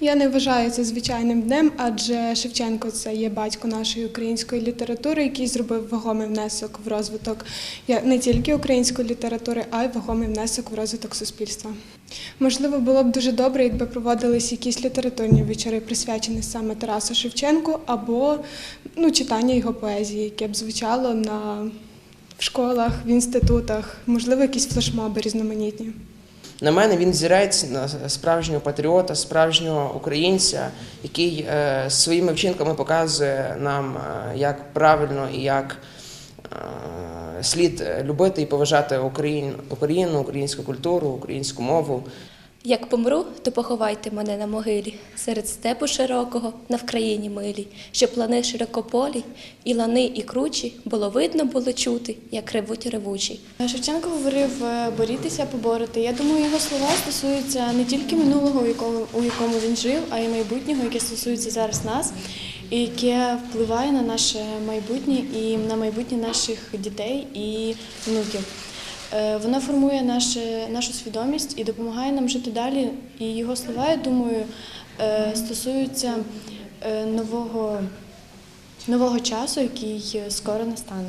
я не вважаю це звичайним днем, адже Шевченко це є батько нашої української літератури, який зробив вагомий внесок в розвиток не тільки української літератури, а й вагомий внесок в розвиток суспільства. Можливо, було б дуже добре, якби проводились якісь літературні вечори, присвячені саме Тарасу Шевченку, або ну, читання його поезії, яке б звучало на в школах, в інститутах, можливо, якісь флешмоби різноманітні. На мене він зірець на справжнього патріота, справжнього українця, який е, своїми вчинками показує нам, е, як правильно і як е, слід любити і поважати Україну, Україну, українську культуру, українську мову. Як помру, то поховайте мене на могилі, серед степу широкого, на вкраїні милій, щоб лани широкополі, і лани, і кручі було видно, було чути, як ревуть ревучі. Шевченко говорив е, борітися, побороти. Я думаю, його слова стосуються не тільки минулого, у якому він жив, а й майбутнього, яке стосується зараз нас, і яке впливає на наше майбутнє і на майбутнє наших дітей і внуків. Е, Воно формує наше, нашу свідомість і допомагає нам жити далі. І його слова, я думаю, е, стосуються е, нового, нового часу, який скоро настане.